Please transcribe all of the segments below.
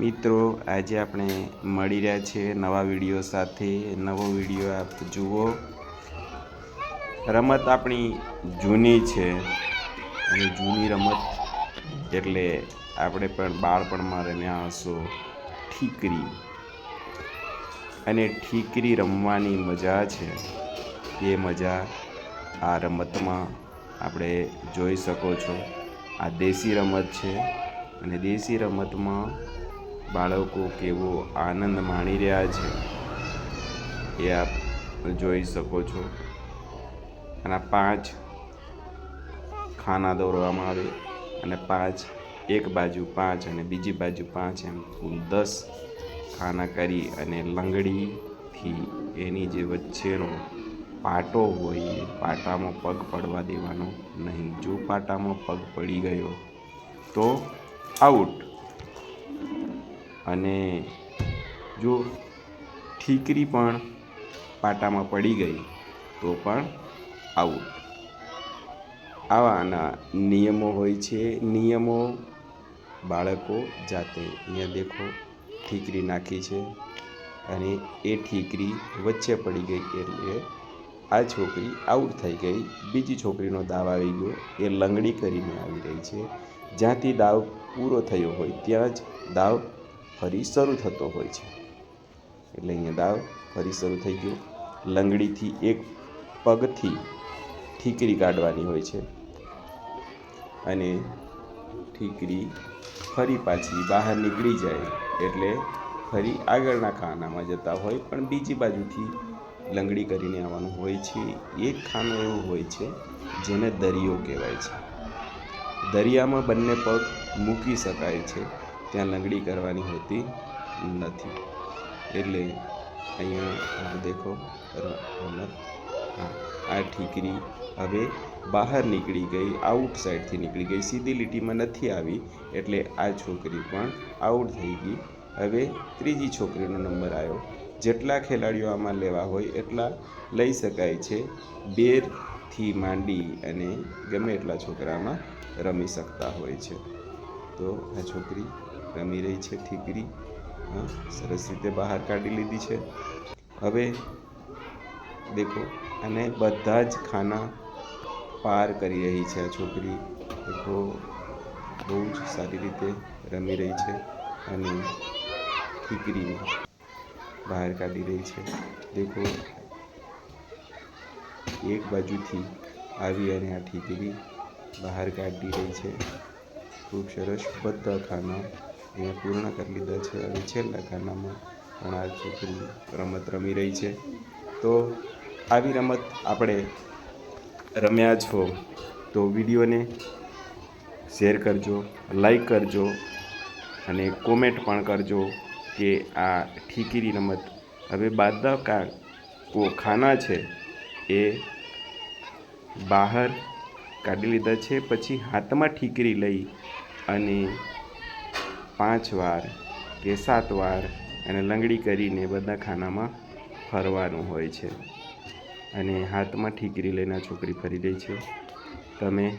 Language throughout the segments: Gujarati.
મિત્રો, આજે આપણે મળી રહ્યા છે નવા વીડિયો સાથે. નવો વીડિયો આપ જુઓ. રમત આપણી જૂની છે અને જૂની રમત એટલે આપણે પણ બાળપણમાં રમ્યા હશો. ઠીકરી. અને ઠીકરી રમવાની મજા છે. એ મજા આ રમતમાં આપણે જોઈ શકો છો. આ દેશી રમત છે અને દેશી રમતમાં બાળકો કેવો આનંદ માણી રહ્યા છે એ આપ જોઈ શકો છો. અને પાંચ ખાના દોરવામાં આવે અને પાંચ એક બાજુ પાંચ અને બીજી બાજુ પાંચ એમ કુલ દસ ખાના કરી અને લંગડીથી એની જે વચ્ચેનો પાટો હોય એ પાટામાં પગ પડવા દેવાનો નહીં. જો પાટામાં પગ પડી ગયો તો આઉટ. અને જો ઠીકરી પણ પાટામાં પડી ગઈ, તો પણ આઉટ આવાના નિયમો હોય છે. નિયમો બાળકો જાતે અહીંયા દેખો, ઠીકરી નાખી છે અને એ ઠીકરી વચ્ચે પડી ગઈ એટલે આ છોકરી આઉટ થઈ ગઈ. બીજી છોકરીનો દાવ આવી ગયો. એ લંગડી કરીને આવી રહી છે. જ્યાંથી દાવ પૂરો થયો હોય, ત્યાં જ દાવ ફરી શરૂ થતો હોય છે. એટલે અહીંયા દાવ, ફરી શરૂ થઈ ગયો. લંગડીથી એક પગથી ઠીકરી કાઢવાની હોય છે. અને ઠીકરી ફરી પાછી બહાર નીકળી જાય એટલે ફરી આગળના ખાનામાં જતા હોય. પણ બીજી બાજુથી લંગડી કરીને આવવાનું હોય છે. એક ખાનું એવું હોય છે, જેને દરિયો કહેવાય છે. દરિયામાં બંને પગ મૂકી શકાય છે. ત્યાં લંગડી કરવાની હોતી નથી. એટલે અહીંયા આ દેખો હા, આ ઠીકરી હવે બહાર નીકળી ગઈ આઉટ સાઈડથી નીકળી ગઈ, સીધી લીટીમાં નથી આવી, એટલે આ છોકરી પણ આઉટ થઈ ગઈ. હવે ત્રીજી છોકરીનો નંબર આવ્યો. જેટલા ખેલાડીઓ આમાં લેવા હોય એટલા લઈ શકાય છે. બેરથી માંડી અને ગમે એટલા છોકરામાં રમી શકતા હોય છે. તો આ છોકરી રમી રહી છે ઠીકરી. હા, સરસ રીતે બહાર કાઢી લીધી છે. હવે દેખો, અને બધા જ ખાના પાર કરી રહી છે આ છોકરી. દેખો, બહુ જ સારી રીતે રમી રહી છે અને ઠીકરીને બહાર કાઢી રહી છે. દેખો, એક બાજુથી આવી અને આ ઠીકરી બહાર કાઢી રહી છે. ખૂબ સરસ બધા ખાના અહીંયા પૂર્ણ કરી લીધા છે અને છેલ્લા ખાનામાં પણ આ છોકરી રમત રમી રહી છે. તો આવી રમત આપણે રમ્યા છો તો વિડીયોને શેર કરજો, લાઈક કરજો અને કોમેન્ટ પણ કરજો કે આ ઠીકીરી રમત હવે બાદા કા કો ખાના છે એ બહાર કાઢી લીધા છે, પછી હાથમાં ઠીકરી લઈ અને પાંચ વાર કે સાત વાર અને લંગડી કરીને બધા ખાનામાં ફરવાનું હોય છે. અને હાથમાં ઠીકરી લઈને છોકરી ફરી રહી છે. તમે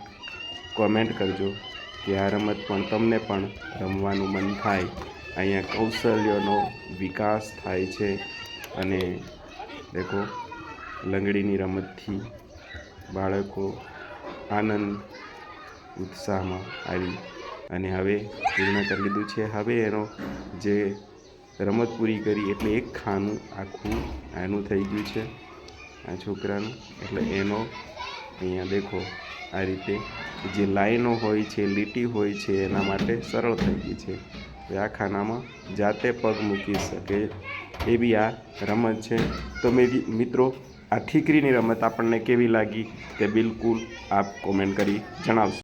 કોમેન્ટ કરજો કે આ રમત પણ તમને પણ રમવાનું મન થાય. અહીંયા કૌશલ્યનો વિકાસ થાય છે. અને દેખો, લંગડીની રમતથી બાળકો આનંદ, ઉત્સાહમાં આવી અને હવે પૂર્ણ કરી લીધું છે. હવે એનો જે રમત પૂરી કરી એટલે એક ખાનું આખું આનું થઈ ગયું છે આ છોકરાનું. એટલે એનો અહીંયા દેખો આ રીતે જે લાઈનો હોય છે, લીટી હોય છે, એના માટે સરળ થઈ ગઈ છે. આ ખાનામાં જાતે પગ મૂકી શકે એ બી આ રમત છે. તો મેં મિત્રો, આ ઠીકરીની રમત આપણને કેવી લાગી તે બિલકુલ આપ કોમેન્ટ કરી જણાવશો.